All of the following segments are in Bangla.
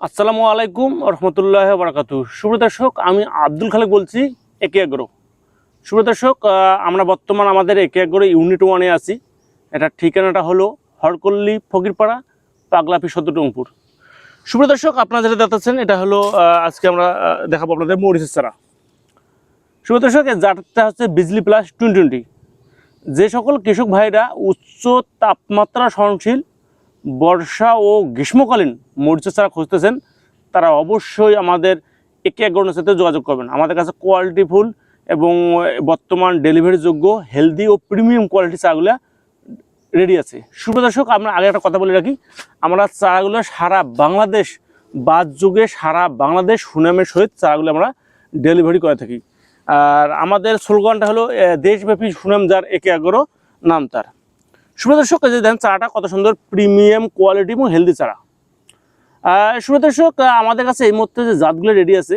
আসসালামু আলাইকুম রহমতুল্লাহ বারাকাতু শুভ দর্শক, আমি আব্দুল খালেক বলছি, একে এগ্রো। শুভ দর্শক আমরা বর্তমান আমাদের একে এগ্রো ইউনিট ওয়ানে আছি। এটার ঠিকানাটা হলো হরকল্লি ফকিরপাড়া, পাগলাপি সদ্যটঙ্পুর শুভ দর্শক, আপনারা যেটা দেখাচ্ছেন এটা হলো আজকে আমরা দেখাবো আপনাদের মরিচের চারা। শুভ দর্শক এই জাতটা হচ্ছে বিজলি প্লাস টোয়েন্টি টোয়েন্টি যে সকল কৃষক ভাইরা উচ্চ তাপমাত্রা সহনশীল বর্ষা ও গ্রীষ্মকালীন মরিচের চারা খুঁজতেছেন, তারা অবশ্যই আমাদের একে একগণের সাথে যোগাযোগ করবেন। আমাদের কাছে কোয়ালিটি ফুল এবং বর্তমান ডেলিভারি যোগ্য হেলদি ও প্রিমিয়াম কোয়ালিটি চারাগুলো রেডি আছে। সুপ্রদর্শক আমরা আগে একটা কথা বলে রাখি। আমরা চারাগুলো সারা বাংলাদেশ, বাদ যুগে সারা বাংলাদেশ সুনামের সহিত চারাগুলো আমরা ডেলিভারি করে থাকি। আর আমাদের স্লোগানটা হলো দেশব্যাপী সুনাম যার একে এগারো নাম তার। সুপ্রদর্শক যে দেন চারাটা কত সুন্দর প্রিমিয়াম কোয়ালিটি এবং হেলদি চারা। সুপ্রদর্শক আমাদের কাছে এই মুহূর্তে যে জাতগুলো রেডি আছে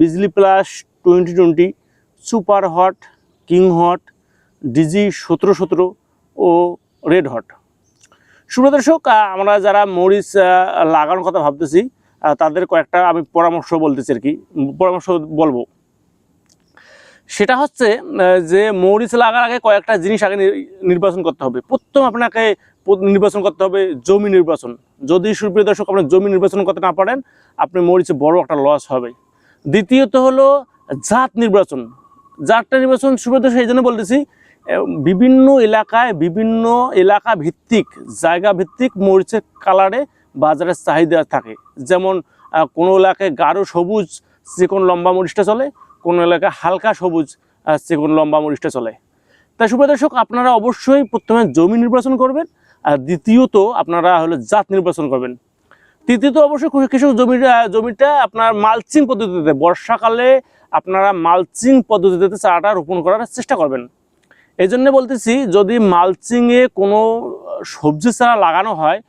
Bijli plus twenty twenty super hot king hot DG সতেরো সতেরো ও রেড হট সুপ্রদর্শক আমরা যারা মরিচ লাগানোর কথা ভাবতেছি তাদের কয়েকটা আমি পরামর্শ বলতেছি আর কি। পরামর্শ বলব। সেটা হচ্ছে যে মরিচ লাগার আগে কয়েকটা জিনিস আগে নির্বাচন করতে হবে। প্রথম আপনাকে নির্বাচন করতে হবে জমি নির্বাচন। যদি সুপ্রিয় দর্শক আপনি জমি নির্বাচন করতে না পারেন, আপনি মরিচে বড় একটা লস হবে। দ্বিতীয়ত হলো জাত নির্বাচন। জাতটা নির্বাচন সুপ্রিয় দর্শক, এই জন্য বলতেছি বিভিন্ন এলাকায়, বিভিন্ন এলাকা ভিত্তিক, জায়গা ভিত্তিক মরিচের কালারে বাজারে চাহিদা থাকে। যেমন কোনো এলাকায় গাঢ় সবুজ, যে কোনো লম্বা মরিচটা চলে কোনো এলাকায় হালকা সবুজ চিকন লম্বা মরিচটা চলে। তাই সুপ্রদর্শক আপনারা অবশ্যই প্রথমে জমি নির্বাচন করবেন আর দ্বিতীয়ত আপনারা হলো জাত নির্বাচন করবেন। তৃতীয়ত অবশ্যই কৃষক- আহ, জমিটা আপনার মালচিং পদ্ধতিতে বর্ষাকালে আপনারা মালচিং পদ্ধতিতে চারাটা রোপণ করার চেষ্টা করবেন। এই জন্য বলতেছি যদি মালচিংয়ে কোনো সবজি চারা লাগানো হয়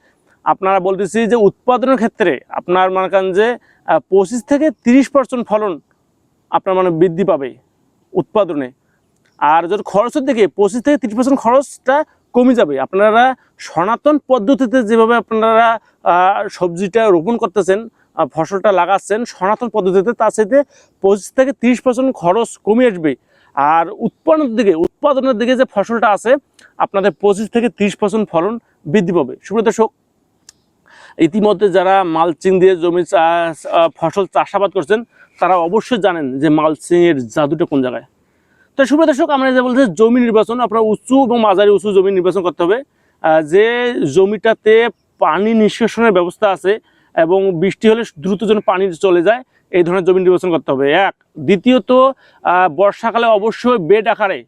আপনারা বলতেছি যে উৎপাদনের ক্ষেত্রে আপনার মনে করেন যে পঁচিশ থেকে তিরিশ পার্সেন্ট ফলন আপনার মানে বৃদ্ধি পাবে উৎপাদনে। আর যদি খরচের দিকে পঁচিশ থেকে তিরিশ পার্সেন্ট খরচটা কমে যাবে। আপনারা সনাতন পদ্ধতিতে যেভাবে আপনারা সবজিটা রোপণ করতেছেন ফসলটা লাগাচ্ছেন, সনাতন পদ্ধতিতে তার সাথে পঁচিশ থেকে তিরিশ পার্সেন্ট খরচ কমে আসবে। আর উৎপাদনের দিকে উৎপাদনের দিকে যে ফসলটা আছে, আপনাদের পঁচিশ থেকে তিরিশ পার্সেন্ট ফলন বৃদ্ধি পাবে। সুপ্রদর্শক ইতিমধ্যে যারা মালচিং দিয়ে জমি ফসল চাষাবাদ করছেন তারা অবশ্যই জানেন যে মালচিংয়ের জাদুটা কোন জায়গায়। তো শুভ দর্শক, আমরা যে বলছি জমি নির্বাচন, আপনার উঁচু এবং মাঝারি উঁচু জমি নির্বাচন করতে হবে। যে জমিটাতে পানি নিষ্কাশনের ব্যবস্থা আছে এবং বৃষ্টি হলে দ্রুত যেন পানি চলে যায়, এই ধরনের জমি নির্বাচন করতে হবে। এক। দ্বিতীয়ত বর্ষাকালে অবশ্যই বেড আকারে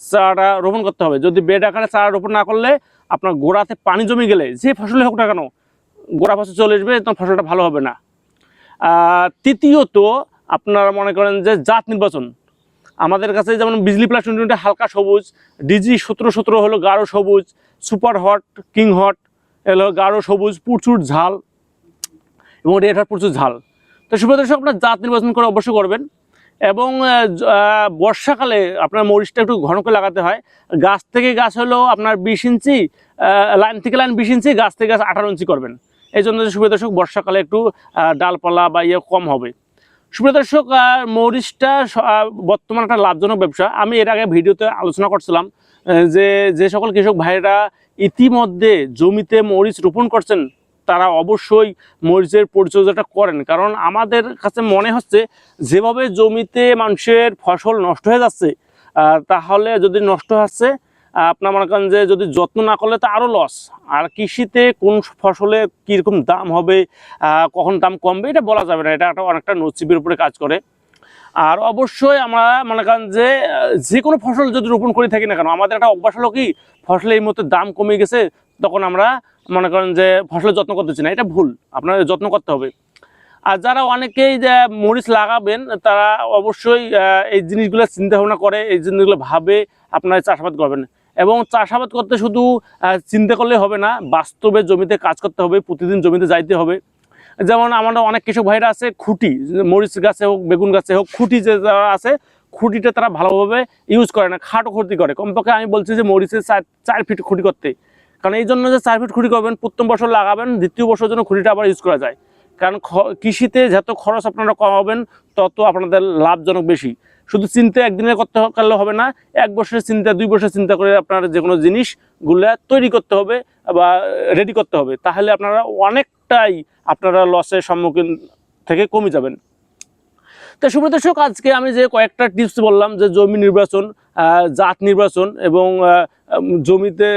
চারা রোপণ করতে হবে। যদি বেড আকারে চারা রোপণ না করলে আপনার গোড়াতে পানি জমে গেলে, যে ফসলে হোক না কেন, গোড়া ফসল চলে আসবে, তখন ফসলটা ভালো হবে না। তৃতীয়ত আপনারা মনে করেন যে জাত নির্বাচন। আমাদের কাছে যেমন বিজলি প্লাস টোয়েন্টি হালকা সবুজ ডিজি সতেরো সতেরো হলো গাঢ় সবুজ সুপার হট কিং হট এলো গাঢ় সবুজ, প্রচুর ঝাল এবং রেড হট প্রচুর ঝাল। তো সুপ্রদর্শক আপনার জাত নির্বাচন করে অবশ্যই করবেন এবং বর্ষাকালে আপনার মরিচটা একটু ঘন করে লাগাতে হয়। গাছ থেকে গাছ হলো আপনার বিশ ইঞ্চি লাইন থেকে লাইন বিশ ইঞ্চি, গাছ থেকে গাছ আঠারো ইঞ্চি করবেন। এই জন্য সুপ্রদর্শক বর্ষাকালে একটু ডালপালা বা ইয়ে কম হবে। সুপ্রদর্শক আহ, মরিচটা বর্তমান একটা লাভজনক ব্যবসা। আমি এর আগে ভিডিওতে আলোচনা করছিলাম যে যে সকল কৃষক ভাইরা ইতিমধ্যে জমিতে মরিচ রোপণ করছেন তারা অবশ্যই মরিচের পরিচর্যাটা করেন। কারণ আমাদের কাছে মনে হচ্ছে যেভাবে জমিতে মানুষের ফসল নষ্ট হয়ে যাচ্ছে তাহলে যদি নষ্ট হচ্ছে আপনার মনে করেন যে যদি যত্ন না করলে তো আরও লস আর কৃষিতে কোন ফসলে কীরকম দাম হবে কখন দাম কমবে, এটা বলা যাবে না। এটা একটা অনেকটা নসিবের উপরে কাজ করে। আর অবশ্যই আমরা মনে করেন যে যে কোনো ফসল যদি রোপণ করে থাকি না কেন, আমাদের একটা অভ্যাস হলো কি ফসলের এই মুহূর্তে দাম কমে গেছে, তখন আমরা মনে করেন যে ফসলের যত্ন করতেছি না। এটা ভুল, আপনার যত্ন করতে হবে। আর যারা অনেকেই যে মরিচ লাগাবেন, তারা অবশ্যই এই জিনিসগুলো চিন্তা ভাবনা করে, এই জিনিসগুলো ভাবে, আপনারা চাষাবাদ করবেন। এবং চাষাবাদ করতে শুধু চিন্তা করলে হবে না, বাস্তবে জমিতে কাজ করতে হবে, প্রতিদিন জমিতে যাইতে হবে। যেমন আমাদের অনেক কৃষক ভাইরা আছে, খুঁটি, মরিচ গাছে হোক, বেগুন গাছে হোক, খুঁটি যে যারা আছে, খুঁটিটা তারা ভালোভাবে ইউজ করে না, খাটো খুঁটি করে। কমপক্ষে আমি বলছি যে মরিচের চার চার ফিট খুঁটি করতে। কারণ এই জন্য যে চার ফিট খুঁটি করবেন, প্রথম বছর লাগাবেন, দ্বিতীয় বছর জন্য খুঁটিটা আবার ইউজ করা যায়। কারণ কৃষিতে যত খরচ আপনারা কমাবেন, তত আপনাদের লাভজনক বেশি। শুধু চিন্তা একদিনে করতে পারলে হবে না, এক বছরের চিন্তা, দুই বছরের চিন্তা করে আপনার যে কোনো জিনিসগুলো তৈরি করতে হবে বা রেডি করতে হবে। তাহলে আপনারা অনেকটাই আপনারা লসের সম্মুখীন থেকে কমে যাবেন। তো সুব্রত দর্শক, আজকে আমি যে কয়েকটা টিপস বললাম যে জমি নির্বাচন জাত নির্বাচন এবং জমিতে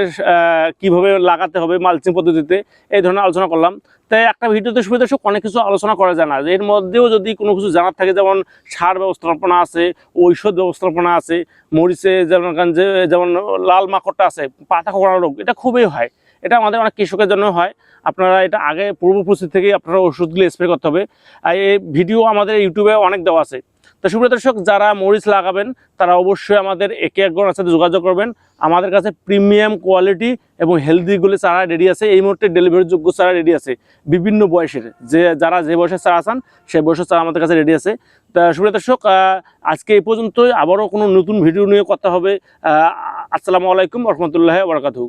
কীভাবে লাগাতে হবে মালচিং পদ্ধতিতে, এই ধরনের আলোচনা করলাম। তাই একটা ভিডিওতে সুবিধা দর্শক অনেক কিছু আলোচনা করা যায় না। এর মধ্যেও যদি কোনো কিছু জানার থাকে, যেমন সার ব্যবস্থাপনা আছে, ঔষধ ব্যবস্থাপনা আছে, মরিচে যেমন যে যেমন লাল মাকড়টা আছে, পাতা খোঁড়া রোগ, এটা খুবই হয়। এটা আমাদের অনেক কৃষকের জন্য হয়। আপনারা এটা আগে পূর্ব প্রস্তুতি থেকেই আপনারা ওষুধগুলো স্প্রে করতে হবে। আর এই ভিডিও আমাদের ইউটিউবে অনেক দেওয়া আছে। তো সুপ্রিয় দর্শক, যারা মরিচ লাগাবেন, তারা অবশ্যই আমাদের একে একজনের সাথে যোগাযোগ করবেন। আমাদের কাছে প্রিমিয়াম কোয়ালিটি এবং হেলদিগুলো চারা রেডি আছে। এই মুহূর্তে ডেলিভারি যোগ্য চারা রেডি আছে। বিভিন্ন বয়সের, যে যারা যে বয়সের চারা আসান সেই বয়সের চারা আমাদের কাছে রেডি আছে। তা সুপ্রিয় দর্শক আজকে এই পর্যন্তই। আবারও কোনো নতুন ভিডিও নিয়ে কথা হবে। আসসালামু আলাইকুম, রহমতুল্লাহ বরকাতু